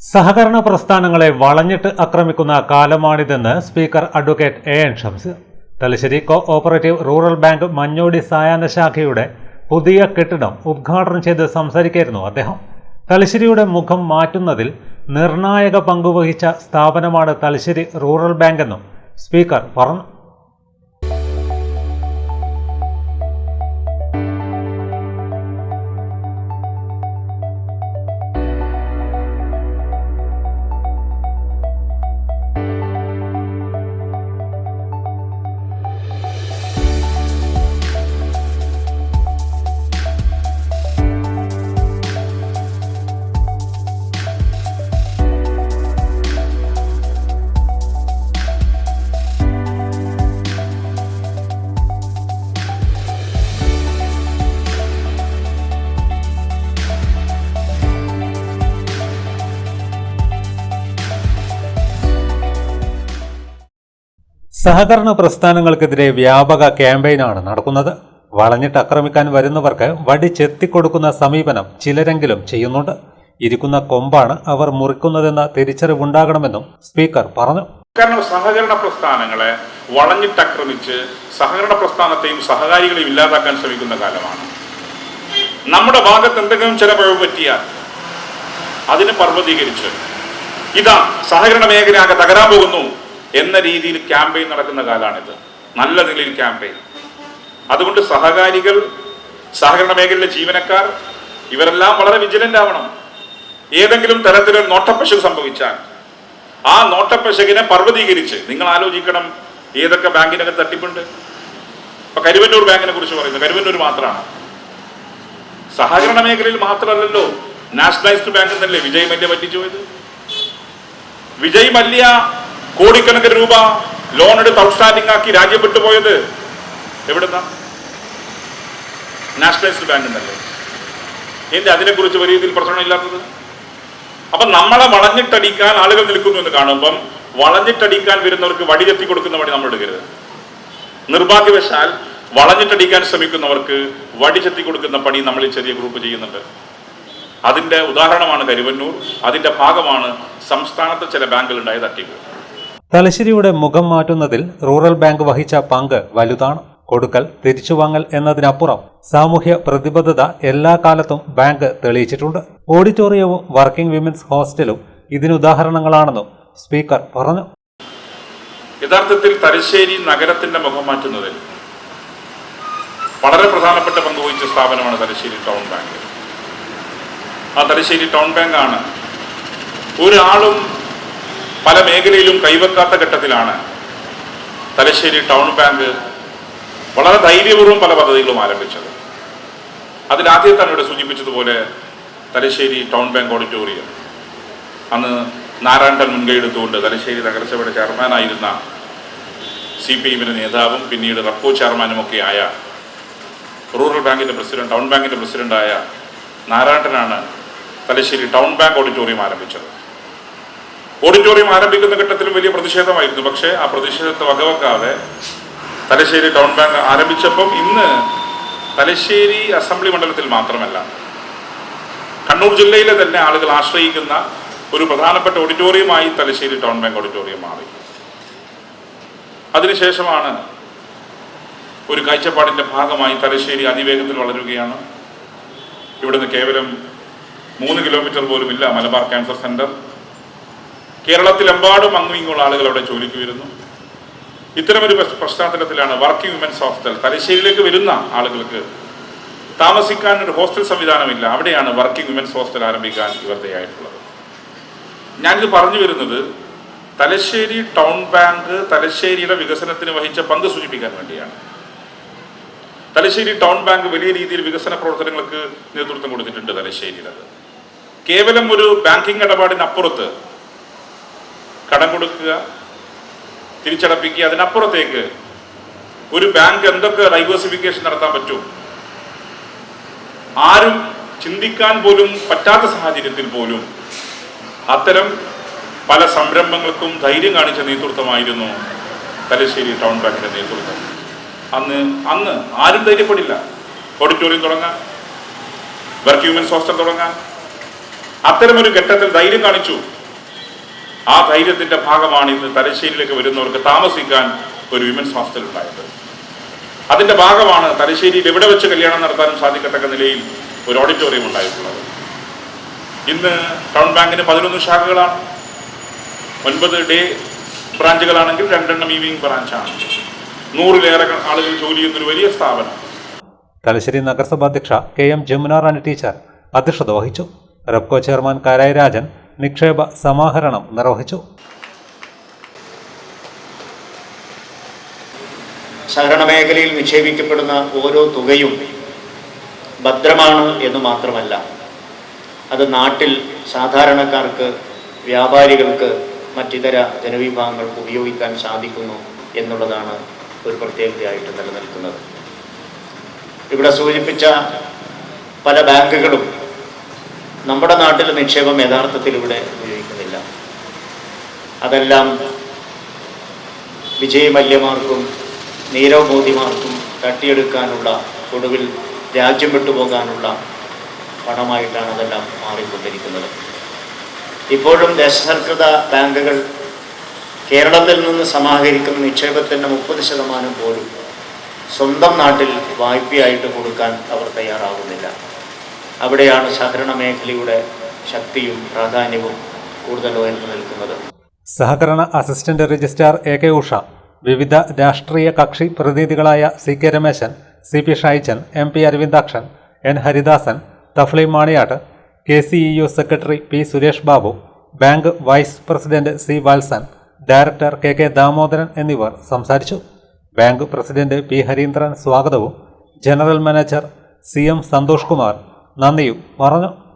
സഹകരണ പ്രസ്ഥാനങ്ങളെ വളഞ്ഞിട്ട് ആക്രമിക്കുന്ന കാലമാണിതെന്ന് speaker advocate A N Shams. Thalassery cooperative rural bank Manjodi സായാഹ്ന ശാഖയുടെ പുതിയ കെട്ടിടം ഉദ്ഘാടനം ചെയ്ത് സംസാരിക്കായിരുന്നു അദ്ദേഹം. തലശ്ശേരിയുടെ മുഖം മാറ്റുന്നതിൽ നിർണായക പങ്കുവഹിച്ച സ്ഥാപനമാണ് തലശ്ശേരി റൂറൽ ബാങ്കെന്നും സ്പീക്കർ പറഞ്ഞു. സഹകരണ പ്രസ്ഥാനങ്ങൾക്കെതിരെ വ്യാപക ക്യാമ്പയിനാണ് നടക്കുന്നത്. വളഞ്ഞിട്ട് ആക്രമിക്കാൻ വരുന്നവർക്ക് വടിച്ചെത്തിക്കൊടുക്കുന്ന സമീപനം ചിലരെങ്കിലും ചെയ്യുന്നുണ്ട്. ഇരിക്കുന്ന കൊമ്പാണ് അവർ മുറിക്കുന്നതെന്ന തിരിച്ചറിവുണ്ടാകണമെന്നും സ്പീക്കർ പറഞ്ഞു. കാരണം സഹകരണ പ്രസ്ഥാനങ്ങളെ വളഞ്ഞിട്ടാക്രമിച്ച് സഹകരണ പ്രസ്ഥാനത്തെയും സഹകാരികളെയും ഇല്ലാതാക്കാൻ ശ്രമിക്കുന്ന കാലമാണ്. നമ്മുടെ ഭാഗത്ത് എന്തെങ്കിലും ചില പിഴവ് പറ്റിയാൽ അതിനെ പർവതീകരിച്ച് ഇതാ സഹകരണ മേഖല ആകെ തകരാൻ പോകുന്നു. എന്ന രീതിയിൽ ക്യാമ്പയിൻ നടക്കുന്ന കാലമാണിത് നല്ല നിലയിൽ ക്യാമ്പയിൻ. അതുകൊണ്ട് സഹകാരികൾ സഹകരണ മേഖലയിലെ ജീവനക്കാർ ഇവരെല്ലാം വളരെ വിജിലന്റ് ആവണം ഏതെങ്കിലും തരത്തിലൊരു നോട്ടപ്പശു സംഭവിച്ചാൽ ആ നോട്ടപ്പശകിനെ പർവതീകരിച്ച് നിങ്ങൾ ആലോചിക്കണം ഏതൊക്കെ ബാങ്കിനകത്ത് തട്ടിപ്പുണ്ട്? ഇപ്പൊ കരുവന്നൂർ ബാങ്കിനെ കുറിച്ച് പറയുന്നത് കരുവന്നൂർ മാത്രമാണ്. സഹകരണ മേഖലയിൽ മാത്രമല്ലല്ലോ നാഷണലൈസ്ഡ് ബാങ്ക് എന്നല്ലേ വിജയ് മല്യ പറ്റിച്ചു പോയത്? വിജയ് മല്യ കോടിക്കണക്കിന് രൂപ ലോൺ എടുത്ത് ഔട്ട്സ്റ്റാൻഡിംഗ് ആക്കി രാജ്യം വിട്ടുപോയത് എവിടുന്ന നാഷണലൈസ്ഡ് ബാങ്ക് എന്റെ അതിനെക്കുറിച്ച് വലിയ രീതിയിൽ പ്രശ്നമില്ലാത്തത് അപ്പൊ നമ്മളെ വളഞ്ഞിട്ടടിക്കാൻ ആളുകൾ നിൽക്കുന്നു എന്ന് കാണുമ്പം വളഞ്ഞിട്ടടിക്കാൻ വരുന്നവർക്ക് വടിയെത്തി കൊടുക്കുന്ന വഴി നമ്മൾ എടുക്കരുത്. നിർഭാഗ്യവശാൽ വളഞ്ഞിട്ടടിക്കാൻ ശ്രമിക്കുന്നവർക്ക് വടി വടിചെത്തി കൊടുക്കുന്ന പണി നമ്മൾ ഈ ചെറിയ ഗ്രൂപ്പ് ചെയ്യുന്നുണ്ട്. അതിന്റെ ഉദാഹരണമാണ് കരുവന്നൂർ. അതിന്റെ ഭാഗമാണ് സംസ്ഥാനത്തെ ചില ബാങ്കുകളുണ്ടായ തട്ടിപ്പ് തലശ്ശേരിയുടെ മുഖം മാറ്റുന്നതിൽ റൂറൽ ബാങ്ക് വഹിച്ച പങ്ക് വലുതാണ്. കൊടുക്കൽ തിരിച്ചുവാങ്ങൽ എന്നതിനപ്പുറം സാമൂഹ്യ പ്രതിബദ്ധത എല്ലാ കാലത്തും ബാങ്ക് തെളിയിച്ചിട്ടുണ്ട്. ഓഡിറ്റോറിയവും വർക്കിംഗ് വിമൻസ് ഹോസ്റ്റലും ഇതിനുദാഹരണങ്ങളാണെന്നും സ്പീക്കർ പറഞ്ഞു. യഥാർത്ഥത്തിൽ തലശ്ശേരി നഗരത്തിന്റെ മുഖം മാറ്റുന്നതിൽ വളരെ പ്രധാനപ്പെട്ട പങ്ക് വഹിച്ച സ്ഥാപനമാണ് തലശ്ശേരി ടൗൺ ബാങ്ക്. ആ തലശ്ശേരി ടൗൺ ബാങ്കാണ് ഒരാളും പല മേഖലയിലും കൈവെക്കാത്ത ഘട്ടത്തിലാണ് തലശ്ശേരി ടൗൺ ബാങ്ക് വളരെ ധൈര്യപൂർവം പല പദ്ധതികളും ആരംഭിച്ചത്. അതിലാദ്യത്താണ് ഇവിടെ സൂചിപ്പിച്ചതുപോലെ തലശ്ശേരി ടൗൺ ബാങ്ക് ഓഡിറ്റോറിയം. അന്ന് നാരായണൻ മുൻകൈയെടുത്തുകൊണ്ട് തലശ്ശേരി നഗരസഭയുടെ ചെയർമാനായിരുന്ന സി പി എമ്മിന്റെ നേതാവും പിന്നീട് റപ്പോ ചെയർമാനുമൊക്കെ ആയ റൂറൽ ബാങ്കിന്റെ പ്രസിഡന്റ് ടൗൺ ബാങ്കിന്റെ പ്രസിഡന്റായ നാരായണനാണ് തലശ്ശേരി ടൗൺ ബാങ്ക് ഓഡിറ്റോറിയം ആരംഭിച്ചത്. ഓഡിറ്റോറിയം ആരംഭിക്കുന്ന ഘട്ടത്തിലും വലിയ പ്രതിഷേധമായിരുന്നു. പക്ഷേ ആ പ്രതിഷേധത്തെ വകവെക്കാതെ തലശ്ശേരി ടൗൺ ബാങ്ക് ആരംഭിച്ചപ്പം ഇന്ന് തലശ്ശേരി അസംബ്ലി മണ്ഡലത്തിൽ മാത്രമല്ല കണ്ണൂർ ജില്ലയിലെ തന്നെ ആളുകൾ ആശ്രയിക്കുന്ന ഒരു പ്രധാനപ്പെട്ട ഓഡിറ്റോറിയമായി തലശ്ശേരി ടൗൺ ബാങ്ക് ഓഡിറ്റോറിയം മാറി. അതിനുശേഷമാണ് ഒരു കാഴ്ചപ്പാടിന്റെ ഭാഗമായി തലശ്ശേരി അതിവേഗത്തിൽ വളരുകയാണ്. ഇവിടുന്ന് കേവലം മൂന്ന് കിലോമീറ്റർ പോലും ഇല്ല മലബാർ ക്യാൻസർ സെന്റർ. കേരളത്തിലെമ്പാടും അങ്ങും ഇങ്ങുള്ള ആളുകൾ അവിടെ ജോലിക്ക് വരുന്നു. ഇത്തരമൊരു പശ്ചാത്തലത്തിലാണ് വർക്കിംഗ് വിമൻസ് ഹോസ്റ്റൽ തലശ്ശേരിയിലേക്ക് വരുന്ന ആളുകൾക്ക് താമസിക്കാൻ ഒരു ഹോസ്റ്റൽ സംവിധാനമില്ല. അവിടെയാണ് വർക്കിംഗ് വിമൻസ് ഹോസ്റ്റൽ ആരംഭിക്കാൻ ഇവർ തയ്യായിട്ടുള്ളത് ഞാനിത് പറഞ്ഞു വരുന്നത് തലശ്ശേരി ടൗൺ ബാങ്ക് തലശ്ശേരിയുടെ വികസനത്തിന് വഹിച്ച പങ്ക് സൂചിപ്പിക്കാൻ വേണ്ടിയാണ്. തലശ്ശേരി ടൗൺ ബാങ്ക് വലിയ രീതിയിൽ വികസന പ്രവർത്തനങ്ങൾക്ക് നേതൃത്വം കൊടുത്തിട്ടുണ്ട് തലശ്ശേരിയിലത്. കേവലം ഒരു ബാങ്കിങ് ഇടപാടിനപ്പുറത്ത് കടം കൊടുക്കുക തിരിച്ചടപ്പിക്കുക അതിനപ്പുറത്തേക്ക് ഒരു ബാങ്ക് എന്തൊക്കെ ഡൈവേഴ്സിഫിക്കേഷൻ നടത്താൻ പറ്റും? ആരും ചിന്തിക്കാൻ പോലും പറ്റാത്ത സാഹചര്യത്തിൽ പോലും അത്തരം പല സംരംഭങ്ങൾക്കും ധൈര്യം കാണിച്ച നേതൃത്വമായിരുന്നു തലശ്ശേരി ടൗൺ ബാങ്കിന്റെ നേതൃത്വം. അന്ന് അന്ന് ആരും ധൈര്യപ്പെടില്ല. ഓഡിറ്റോറിയം തുടങ്ങാൻ വർക്ക് ഹ്യൂമൻസ് ഹോസ്റ്റൽ തുടങ്ങാൻ. അത്തരമൊരു ഘട്ടത്തിൽ ധൈര്യം കാണിച്ചു. ആ ധൈര്യത്തിന്റെ ഭാഗമാണ് ഇന്ന് തലശ്ശേരിയിലേക്ക് വരുന്നവർക്ക് താമസിക്കാൻ ഒരു വിമൻസ് ഹോസ്റ്റൽ ഉണ്ടായത്. അതിന്റെ ഭാഗമാണ് തലശ്ശേരിയിൽ എവിടെ വെച്ച് കല്യാണം നടത്താനും സാധിക്കത്തക്ക നിലയിൽ ഒരു ഓഡിറ്റോറിയം ഉണ്ടായിട്ടുള്ളത്. ഇന്ന് ടൗൺ ബാങ്കിന് പതിനൊന്ന് ശാഖകളാണ്. ഒൻപത് ഡേ ബ്രാഞ്ചുകളാണെങ്കിൽ രണ്ടെണ്ണം ഈവനിങ് ബ്രാഞ്ചാണ് നൂറിലേറെ ആളുകൾ ജോലി ചെയ്യുന്ന ഒരു വലിയ സ്ഥാപനം. തലശ്ശേരി നഗരസഭാ അധ്യക്ഷ K M Jamuna Rani teacher അധ്യക്ഷത വഹിച്ചു. റെപ്കോ ചെയർമാൻ കാരായ രാജൻ നിക്ഷേപ സമാഹരണം നിർവഹിച്ചു. സഹകരണ മേഖലയിൽ നിക്ഷേപിക്കപ്പെടുന്ന ഓരോ തുകയും ഭദ്രമാണ് എന്ന് മാത്രമല്ല അത് നാട്ടിൽ സാധാരണക്കാർക്ക് വ്യാപാരികൾക്ക് മറ്റിതര ജനവിഭാഗങ്ങൾക്ക് ഉപയോഗിക്കാൻ സാധിക്കുന്നു എന്നുള്ളതാണ് ഒരു പ്രത്യേകതയായിട്ട് നിലനിൽക്കുന്നത്. ഇവിടെ സൂചിപ്പിച്ച പല ബാങ്കുകളും നമ്മുടെ നാട്ടിൽ നിക്ഷേപം യഥാർത്ഥത്തിൽ ഇവിടെ ഉപയോഗിക്കുന്നില്ല. അതെല്ലാം വിജയ് മല്യമാർക്കും നീരവ് മോദിമാർക്കും തട്ടിയെടുക്കാനുള്ള ഒടുവിൽ രാജ്യം വിട്ടുപോകാനുള്ള പണമായിട്ടാണ് അതെല്ലാം മാറിക്കൊണ്ടിരിക്കുന്നത്. ഇപ്പോഴും ദേശസൽകൃത ബാങ്കുകൾ കേരളത്തിൽ നിന്ന് സമാഹരിക്കുന്ന നിക്ഷേപത്തിന്റെ മുപ്പത് ശതമാനം പോലും സ്വന്തം നാട്ടിൽ വായ്പയായിട്ട് കൊടുക്കാൻ അവർ തയ്യാറാകുന്നില്ല അവിടെയാണ് സഹകരണ മേഖലയുടെ ശക്തിയും പ്രാധാന്യവും കൂടുതൽ ഉയർന്നു നിൽക്കുന്നത്. സഹകരണ assistant registrar A K Usha വിവിധ രാഷ്ട്രീയ കക്ഷി പ്രതിനിധികളായ C K Rameshan C P Shaijan M P Aravindakshan N Haridasan Thafli Maniyatt K C E U secretary P Suresh Babu bank vice president C Valsan director K K Damodaran എന്നിവർ സംസാരിച്ചു. Bank president P Harindran സ്വാഗതവും general manager C M Santhosh Kumar നന്ദിയും. പറഞ്ഞു.